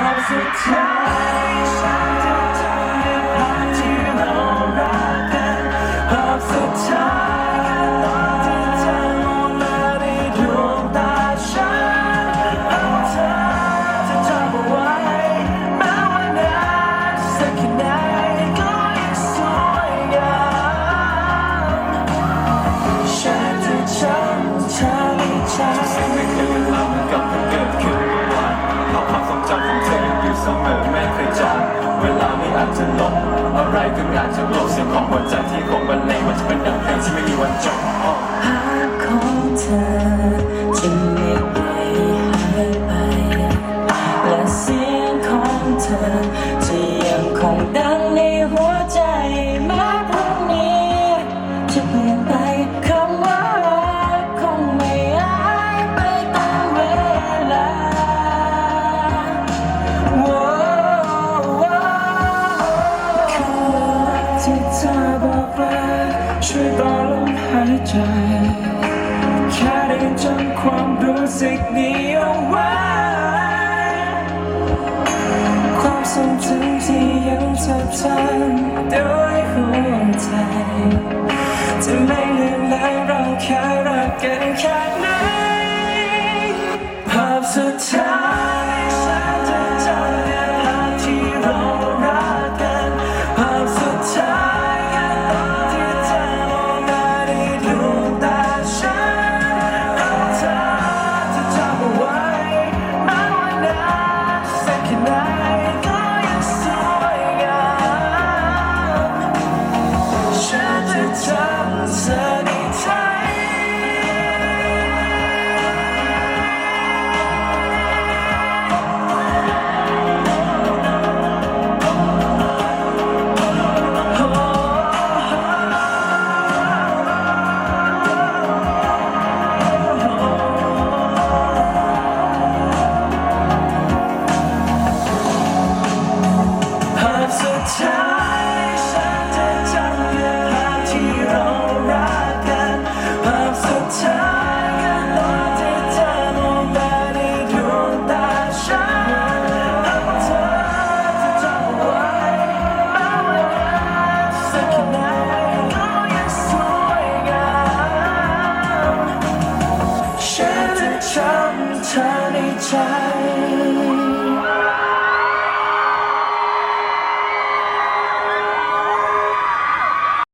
าพสุดท้ายฉันจะจำได้ภาพที่เรารักกันภาพสุดท้ายตอนที่เธอมองมาในดวงตาฉันเอาเธอจะจำเอาไว้แม้ว่านานสักแค่ไหนก็ยังสวยงามฉันจะจำเธอในใจสิ่งไม่เคยเวลามันกลับมา ไรก็อาจจะลบเสียงของหัวใจที่ ที่เธอบอกว่าช่วยต่อลมหายใจ แค่ได้จำความรู้สึกนี้เอาไว้ ความทรงจำที่ยังจดจำด้วยหัวใจ จะไม่ลืมเลยเราแค่รักกันแค่ จำเธอในใจ